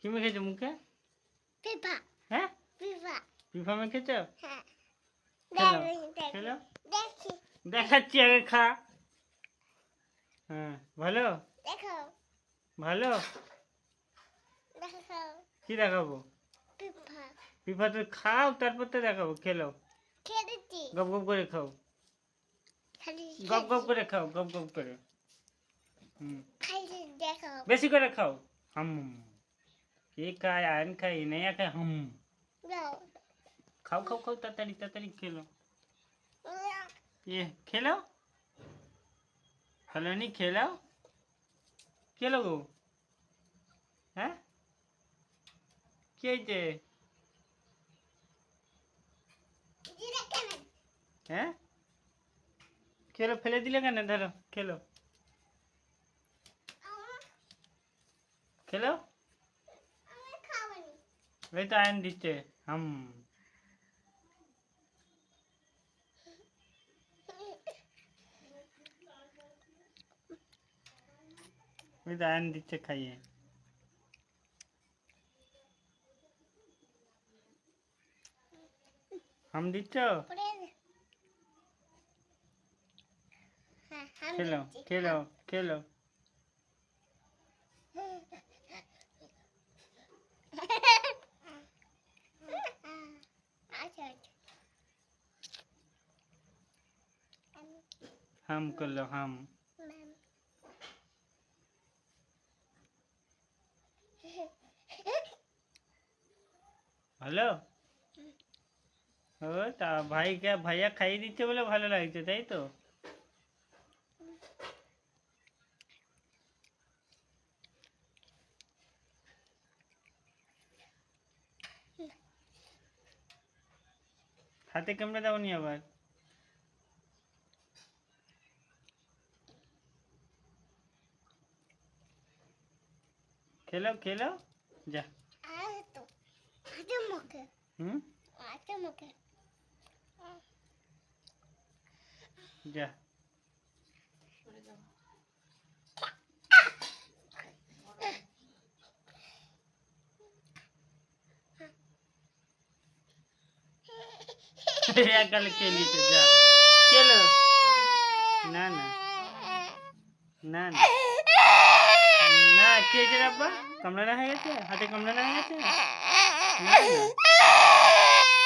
কি মেখেছো মুখে? পিপা হ্যাঁ? পিপা পিফা মেখেছো? হ্যাঁ। খেলো। দেখাচ্ছি আগে খা। হ্যাঁ ভালো? দেখো। ভালো? দেখো কি দেখাবো? পিপা তো খাও তারপর তো দেখাবো। খেলো। খেলেছি গপ গপ করে খাও। গপ গপ করে খাও গপ গপ করে। হুম। বেশি করে খাও। হাম। এ খায় আয়ন খায় এনায়া খায় হুম খাও খাও খাও তাড়াতাড়ি তাড়াতাড়ি খেলো এ খেলো হ্যালো নি খেলাও খেলো গো হ্যাঁ কি হয়েছে হ্যাঁ খেলো ফেলে দিলে কেন ধরো খেলো খেলো ওই তো আয়ন দিচ্ছে হাম ওই তো আয়ন দিচ্ছে খাইয়ে হাম হাম করলো হাম ম্যাম ভালো ও তা ভাইকে ভাইয়া খাইয়ে দিচ্ছে বলে ভালো লাগছে তাই তো হাতে ক্যামেরা দাওনি আবার খেলো খেলো। যা। হুম? যা। একালে খেয়ে নিতে যা। খেলো। না না। না না। না কি হয়েছে রাব্বা কামড়ানো হয়ে গেছে? হাতে কামড়ানো হয়ে গেছে?